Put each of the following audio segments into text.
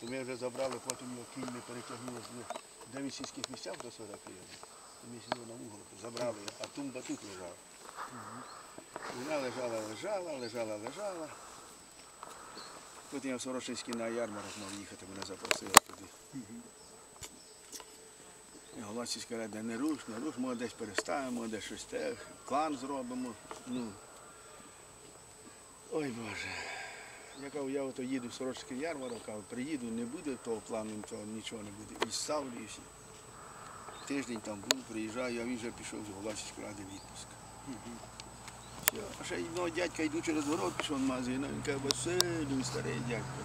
То ми вже забрали, потім його кіньми перетягнули з де він сільських місцях до сюди приїхав. Ми сиділи на угол, забрали а тумба тут лежала. Вона лежала, лежала, лежала, лежала. Потім я в Сорочинській на ярмарок мав їхати, мене запросили туди. Голова сільська рада, не руш, не руш, може десь переставимо, десь щось те, клан зробимо. Ну. Ой Боже. Я кажу, я ото їду в Сорочинський ярмарок, кажу, приїду, не буде того плану, то нічого не буде. І ставлю і. Тиждень там був, приїжджаю, а він вже пішов з голова ради відпуск. Все. А ще одного дядька йду через дорогу, пішов в магазин, а він каже, Василь, він старий дядько.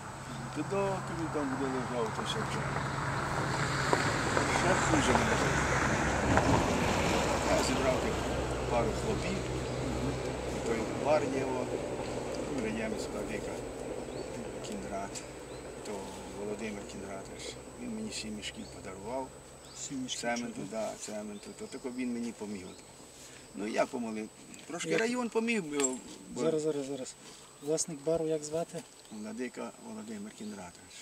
То доки він там буде лежав, то ще вчора. Ще хуже мене. Я зібрав пару хлопів, той його, приємець Владика Кіндрат, то Володимир Кіндратович, він мені сім мішків подарував. Цементу, да, цементу, то тільки він мені поміг. Ну я помолив. Трошки Як? район поміг, бо Зараз, зараз, зараз. Власник бару як звати? Владика Володимир Кіндратович.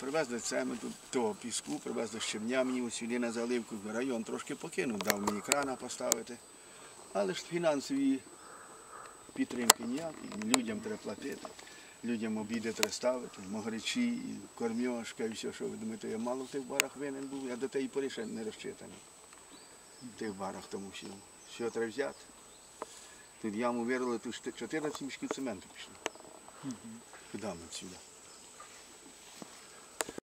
Привезли цементу, того піску, привезли щебня мені ось сюди на заливку. Район трошки покинув, дав мені крана поставити. Але ж фінансові підтримки ніякої. Людям треба платити, людям обіди треба ставити, могричі, кормьошка і все, що ви думаєте, я мало в тих барах винен був, я до тієї пори ще не розчитаний. В тих барах тому що Що треба взяти? Тут яму вирили, тут 14 мішків цементу пішло. Куди ми сюди?